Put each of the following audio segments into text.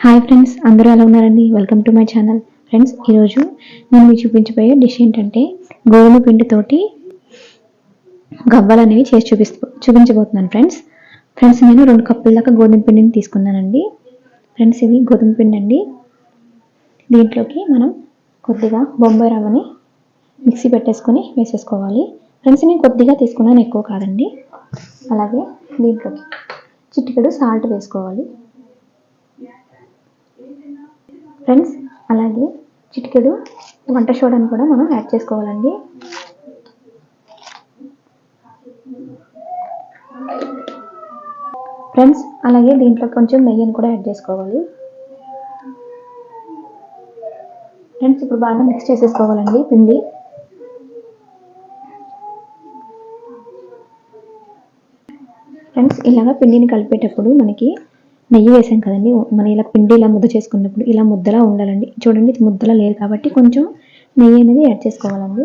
Hi friends అందరూ ఎలా ఉన్నారండి? Welcome to my channel friends ఈరోజు నేను మీకు చూపించబోయే డిష్ ఏంటంటే గోధుమ పిండితోటి గవ్వలు అనేవి చేసి చూపిస్తూ చూపించబోతున్నాను ఫ్రెండ్స్ ఫ్రెండ్స్ నేను రెండు కప్పుల దాకా గోధుమ పిండిని తీసుకున్నానండి. ఫ్రెండ్స్ ఇది గోధుమ పిండి అండి. దీంట్లోకి మనం కొద్దిగా బొంబాయి రవ్వని మిక్సీ పెట్టేసుకొని వేసేసుకోవాలి. ఫ్రెండ్స్ నేను కొద్దిగా తీసుకున్నాను ఎక్కువ కాదండి. అలాగే దీంట్లోకి చిటికెడు సాల్ట్ వేసుకోవాలి. ఫ్రెండ్స్ అలాగే చిటికెడు వంట సోడాని కూడా మనం యాడ్ చేసుకోవాలండి. ఫ్రెండ్స్ అలాగే దీంట్లో కొంచెం నెయ్యిని కూడా యాడ్ చేసుకోవాలి. ఫ్రెండ్స్ ఇప్పుడు బాగా మిక్స్ చేసేసుకోవాలండి పిండి. ఫ్రెండ్స్ ఇలాగ పిండిని కలిపేటప్పుడు మనకి నెయ్యి వేసాం కదండి. మనం ఇలా పిండి ఇలా ముద్ద చేసుకున్నప్పుడు ఇలా ముద్దలా ఉండాలండి. చూడండి ఇది ముద్దలా లేదు కాబట్టి కొంచెం నెయ్యి అనేది యాడ్ చేసుకోవాలండి.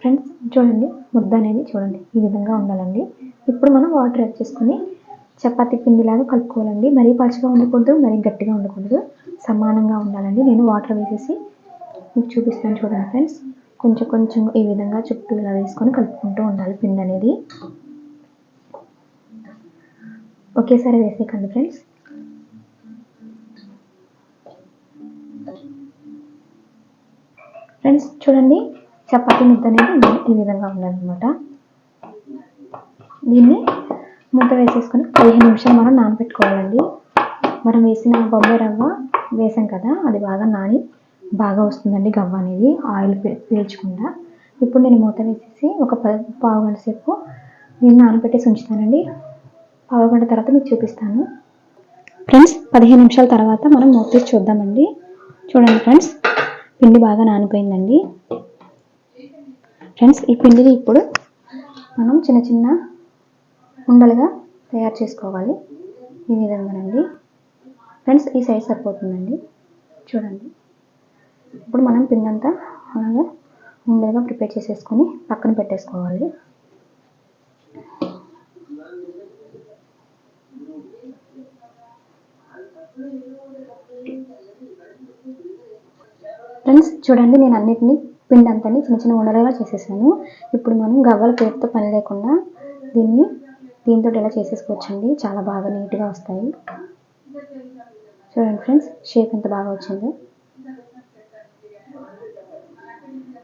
ఫ్రెండ్స్ చూడండి ముద్ద అనేది చూడండి ఈ విధంగా ఉండాలండి. ఇప్పుడు మనం వాటర్ యాడ్ చేసుకొని చపాతీ పిండిలాగా కలుపుకోవాలండి. మరీ పలుచగా ఉండకూడదు మరీ గట్టిగా ఉండకూడదు. సమానంగా ఉండాలండి. నేను వాటర్ వేసేసి మీకు చూపిస్తాను చూడండి ఫ్రెండ్స్ కొంచెం కొంచెం ఈ విధంగా చుట్టూ ఇలా వేసుకొని కలుపుకుంటూ ఉండాలి పిండి అనేది. ఒకేసారి వేసేయకండి ఫ్రెండ్స్ ఫ్రెండ్స్ చూడండి చపాతీ ముద్ద అనేది ఈ విధంగా ఉండాలన్నమాట. దీన్ని ముద్ద వేసేసుకొని పదిహేను నిమిషాలు మనం నానబెట్టుకోవాలండి. మనం వేసిన బొంబాయి రవ్వ వేసాం కదా అది బాగా నాని బాగా వస్తుందండి గవ్వ అనేది ఆయిల్ పీల్చకుండా. ఇప్పుడు నేను మూత వేసేసి ఒక పావు గంట సేపు నేను నానబెట్టేసి ఉంచుతానండి. పావు గంట తర్వాత మీకు చూపిస్తాను. ఫ్రెండ్స్ పదిహేను నిమిషాల తర్వాత మనం మూత తీసి చూద్దామండి. చూడండి ఫ్రెండ్స్ పిండి బాగా నానిపోయిందండి. ఫ్రెండ్స్ ఈ పిండిని ఇప్పుడు మనం చిన్న చిన్న ఉండలుగా తయారు చేసుకోవాలి. ఈ విధంగానండి. ఫ్రెండ్స్ ఈ సైజ్ సరిపోతుందండి. చూడండి. ఇప్పుడు మనం పిండి అంతా అలాగే ఉండేగా ప్రిపేర్ చేసేసుకొని పక్కన పెట్టేసుకోవాలి. ఫ్రెండ్స్ చూడండి నేను అన్నిటినీ పిండి అంతా చిన్న చిన్న ఉండలుగా చేసేసాను. ఇప్పుడు మనం గవ్వల పేరుతో పని లేకుండా దీన్ని దీంతో ఇలా చేసేసుకోవచ్చండి? చాలా బాగా నీట్గా వస్తాయి. చూడండి ఫ్రెండ్స్ షేప్ ఎంత బాగా వచ్చిందో.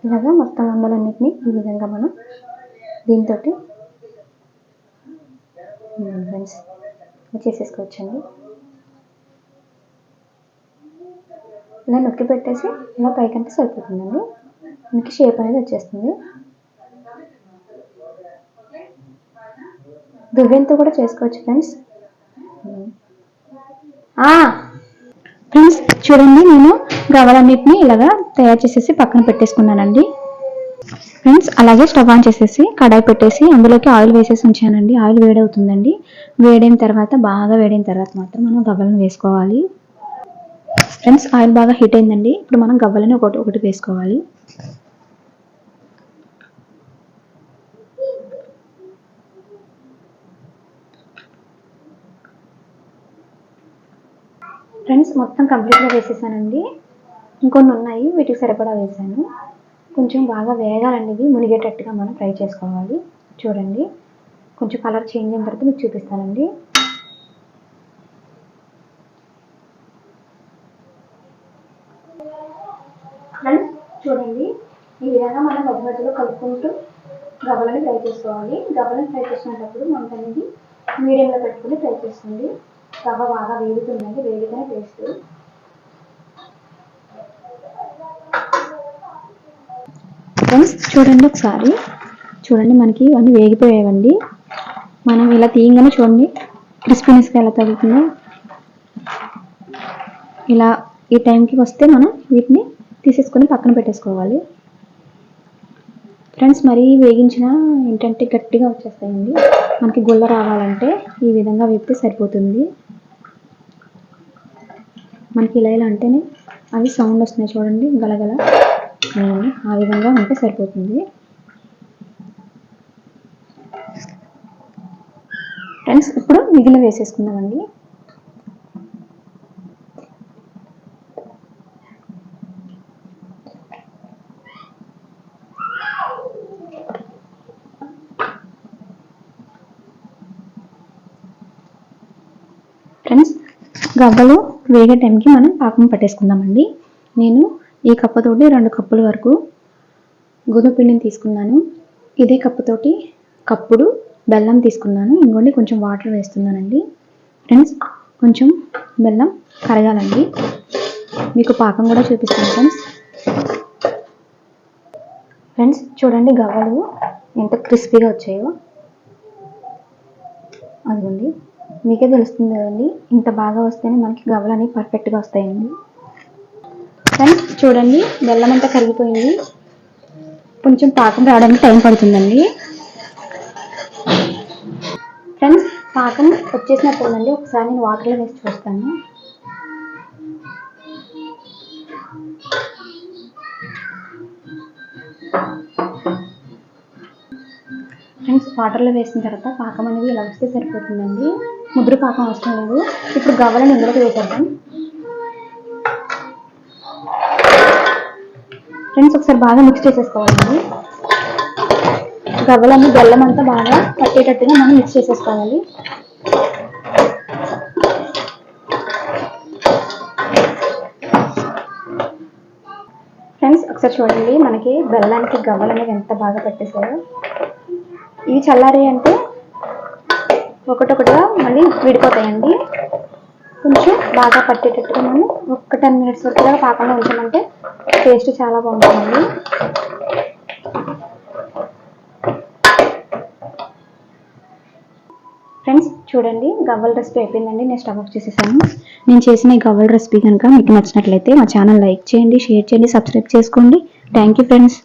ఇలాగా మొత్తం ఉండలన్నిటిని ఈ విధంగా మనం దీంతో ఫ్రెండ్స్ చేసేసుకోవచ్చండి. ఇలా నొక్కి పెట్టేసి ఇలా పైకంటే సరిపోతుందండి. మనకి షేప్ అనేది వచ్చేస్తుంది. దువ్వెంతో కూడా చేసుకోవచ్చు ఫ్రెండ్స్. ఫ్రెండ్స్ చూడండి నేను గవలన్నిటిని ఇలాగా తయారు చేసేసి పక్కన పెట్టేసుకున్నానండి. ఫ్రెండ్స్ అలాగే స్టవ్ ఆన్ చేసేసి కడాయి పెట్టేసి అందులోకి ఆయిల్ వేసేసి ఉంచానండి. ఆయిల్ వేడవుతుందండి. వేడైన తర్వాత బాగా వేడైన తర్వాత మాత్రం మనం గవ్వలను వేసుకోవాలి. ఫ్రెండ్స్ ఆయిల్ బాగా హీట్ అయిందండి. ఇప్పుడు మనం గవ్వలని ఒకటి ఒకటి వేసుకోవాలి. ఫ్రెండ్స్ మొత్తం కంప్లీట్గా వేసేసానండి. ఇంకొన్ని ఉన్నాయి వీటికి సరిపడా వేసాను. కొంచెం బాగా వేగాలండి ఇవి. మునిగేటట్టుగా మనం ఫ్రై చేసుకోవాలి. చూడండి. కొంచెం కలర్ చేంజ్ అయిన తర్వాత మీకు చూపిస్తానండి. ఫ్రెండ్స్ చూడండి. ఈ విధంగా మనం మధ్య మధ్యలో కలుపుకుంటూ గబలని ఫ్రై చేసుకోవాలి. గవ్వలను ఫ్రై చేసినప్పుడు మనకు అనేది మీడియంలో పెట్టుకుని ఫ్రై చేసుకోండి. తవ్వ బాగా వేగుతుందండి వేడిగానే టేస్ట్ ఫ్రెండ్స్ చూడండి ఒకసారి. చూడండి మనకి ఇవన్నీ వేగిపోయేవండి మనం ఇలా తీయంగానే చూడండి. క్రిస్పీనెస్గా ఎలా తగ్గుతుందో ఇలా ఈ టైంకి వస్తే మనం వీటిని తీసేసుకొని పక్కన పెట్టేసుకోవాలి. ఫ్రెండ్స్ మరీ వేగించిన ఏంటంటే గట్టిగా వచ్చేస్తాయండి. మనకి గుల్ల రావాలంటే ఈ విధంగా వేపితే సరిపోతుంది. మనకి ఇలా ఇలా అంటేనే అవి సౌండ్ వస్తున్నాయి చూడండి గలగల. ఆ విధంగా ఉంటే సరిపోతుంది. ఫ్రెండ్స్ ఇప్పుడు మిగిలిన వేసేసుకుందామండి. ఫ్రెండ్స్ గవ్వలు వేగే టైంకి మనం పాకం పట్టేసుకుందామండి. నేను ఈ కప్పతోటి రెండు కప్పుల వరకు గోధుమ పిండిని తీసుకున్నాను. ఇదే కప్పుతోటి కప్పుడు బెల్లం తీసుకున్నాను. ఇంకోటి కొంచెం వాటర్ వేస్తున్నానండి. ఫ్రెండ్స్ కొంచెం బెల్లం కరగాలండి. మీకు పాకం కూడా చూపిస్తాను ఫ్రెండ్స్. ఫ్రెండ్స్ చూడండి గవ్వలు ఎంత క్రిస్పీగా వచ్చాయో. అదిగోండి. మీకే తెలుస్తుంది కదండి ఇంత బాగా వస్తేనే మనకి గవ్వలు అనేవి పర్ఫెక్ట్గా వస్తాయండి. ఫ్రెండ్స్ చూడండి బెల్లం అంతా కరిగిపోయింది. కొంచెం పాకం రావడానికి టైం పడుతుందండి. ఫ్రెండ్స్ పాకం వచ్చేసినట్టుందండి ఒకసారి నేను వాటర్లో వేసి చూస్తాను. ఫ్రెండ్స్ వాటర్లో వేసిన తర్వాత పాకం అనేది ఇలా వస్తే సరిపోతుందండి. ముద్ర పాకం అవసరం లేదు. ఇప్పుడు గవ్వలను ఇందులోకి వేసేద్దాం? ఫ్రెండ్స్ ఒకసారి బాగా మిక్స్ చేసేసుకోవాలండి. గవ్వలన్నీ బెల్లం అంతా బాగా పట్టేటట్టుగా మనం మిక్స్ చేసేసుకోవాలి. ఫ్రెండ్స్ ఒకసారి చూడండి మనకి బెల్లానికి గవ్వలు అనేవి ఎంత బాగా పెట్టేసారో ఇవి చల్లారి అంటే ఒకటొకటిగా మళ్ళీ విడిపోతాయండి. కొంచెం బాగా పట్టేటట్టుగా మనం ఒక టెన్ మినిట్స్ వరకు కూడా పాకంలో ఉంచామంటే టేస్ట్ చాలా బాగుంటుందండి ఫ్రెండ్స్ చూడండి గవ్వల రెసిపీ అయిపోయిందండి. నేను స్టవ్ ఆఫ్ చేసేసాను. నేను చేసిన ఈ గవ్వల రెసిపీ కనుక మీకు నచ్చినట్లయితే మా ఛానల్ లైక్ చేయండి షేర్ చేయండి సబ్స్క్రైబ్ చేసుకోండి. Thank you friends.